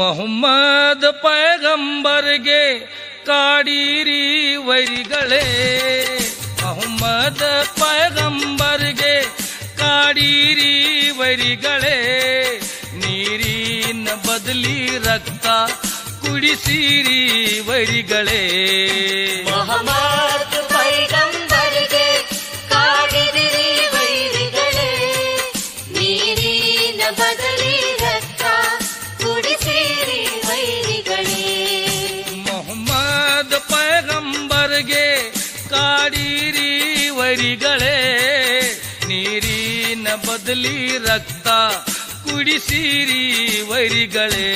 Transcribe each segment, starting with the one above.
ಮೊಹಮ್ಮದ್ ಪೈಗಂಬರ್ಗೆ ಕಾಡೀರಿ ವೈರಿಗಳೇ. ಮೊಹಮ್ಮದ್ ಪೈಗಂಬರ್ಗೆ ಕಾಡೀರಿ ವೈರಿಗಳೇ. ನೀರಿನ ಬದಲಿ ರಕ್ತ ಕುಡಿಸಿರಿ ವೈರಿಗಳೇ. ಮೊಹಮ್ಮದ್ ಕಾಡೀರಿ ವರಿಗಳೇ ನೀರಿನ ಬದಲಿ ರಕ್ತ ಕುಡಿಸಿರಿ ವರಿಗಳೇ.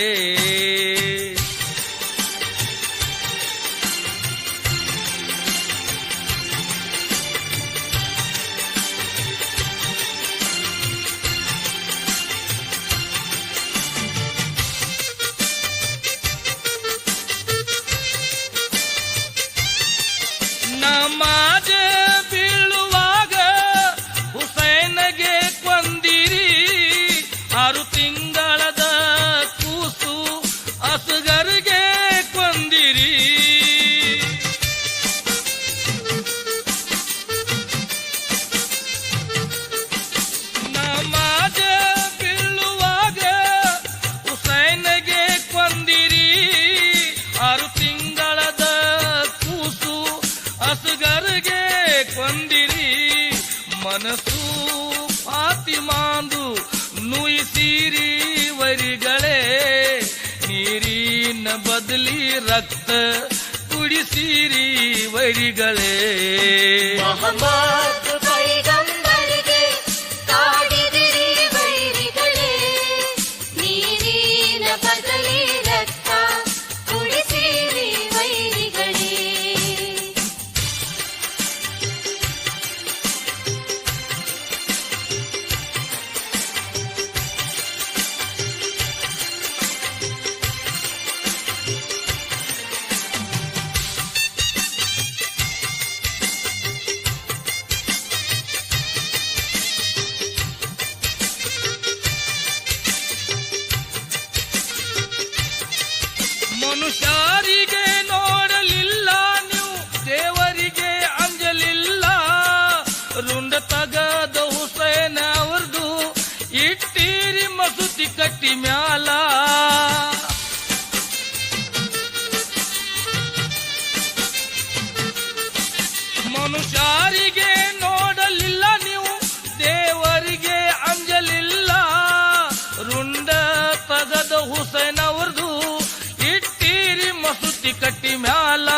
ಮನಸ್ಸು ಫಾತಿಮಾಂದು ನುಯಿಸಿರಿ ವರಿಗಳೇ ನೀರಿನ ಬದಲಿ ರಕ್ತ ಕುಡಿಸಿರಿ ವರಿಗಳೇ. ಮನುಷ್ಯರಿಗೆ ನೋಡಲಿಲ್ಲ ನೀವು? ದೇವರಿಗೆ ಅಂಜಲಿಲ್ಲ. ರುಂಡ ತಗದ ಹುಸೇನ ಅವ್ರದು ಇಟ್ಟಿರಿ ಮಸೂತಿ ಕಟ್ಟಿ ಮ್ಯಾಲ. ಮನುಷ್ಯರಿಗೆ ಇಟ್ಟಿರಿ ಕಟ್ಟಿ ಮ್ಯಾಲ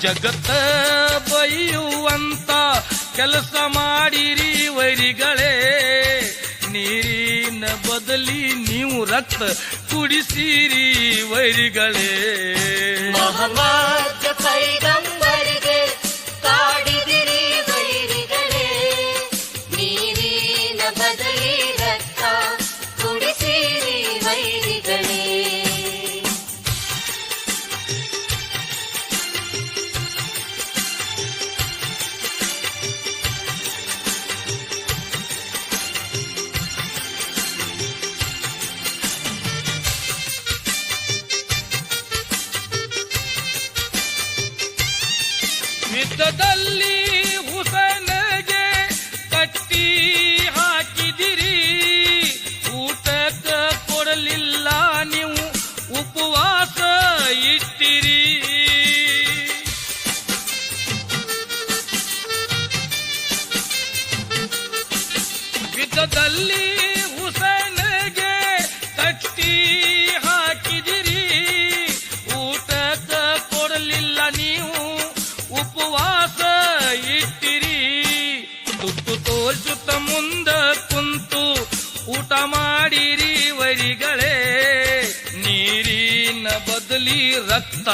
ಜಗತ್ತ ಬೈಯುವಂತ ಕೆಲಸ ಮಾಡಿರಿ ವೈರಿಗಳೇ. ನೀರಿನ ಬದಲಿ ನೀವು ರಕ್ತ ಕುಡಿಸಿರಿ ವೈರಿಗಳೇ. ಬದಲಿ ರಕ್ತ ಕುಡಿಸಿರಿ ವೈರಿಗಳೇ. ಯುದ್ಧದಲ್ಲಿ ಹುಸನಗೆ ಕಟ್ಟಿ ಹಾಕಿದಿರಿ. ಊಟಕ್ಕೆ ಕೊಡಲಿಲ್ಲ ನೀವು ಉಪವಾಸ ಇಟ್ಟಿರಿ. ಯುದ್ಧದಲ್ಲಿ ತುತ್ತು ತೋರಿಸುತ್ತ ಮುಂದ ಕುಂತು ಊಟ ಮಾಡಿರಿ ವರಿಗಳೇ ನೀರಿನ ಬದಲಿ ರಕ್ತ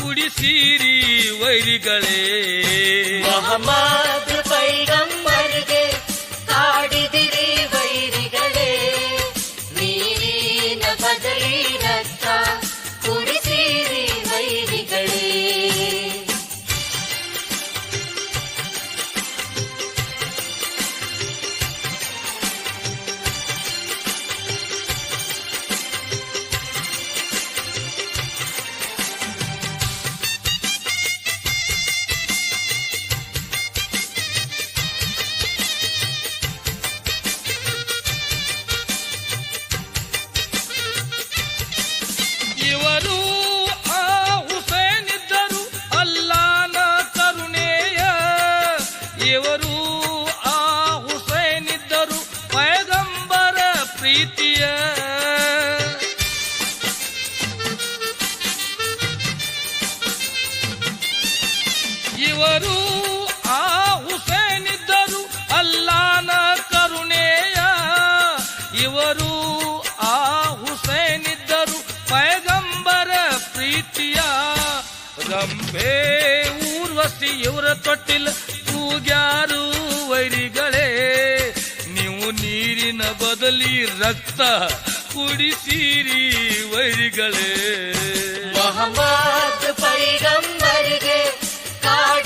ಕುಡಿಸಿರಿ ವೈರಿಗಳೇ. ಮೊಹಮ್ಮದ್ ಇವರು ಆ ಹುಸೇನಿದ್ದರು ಅಲ್ಲಾನ ಕರುಣೆಯ. ಇವರು ಆ ಹುಸೇನಿದ್ದರು ಪೈಗಂಬರ ಪ್ರೀತಿಯ. ರಂಭೆ ಊರ್ವಶಿ ಇವರ ತೊಟ್ಟಿಲ್ ಕೂಗ್ಯಾರು ವೈರಿಗಳೇ. ನೀವು ನೀರಿನ ಬದಲಿ ರಕ್ತ ಕುಡಿಸಿರಿ ವೈರಿಗಳೇ. ಮೊಹಮ್ಮದ್ ಪೈಗಂಬರಿಗೆ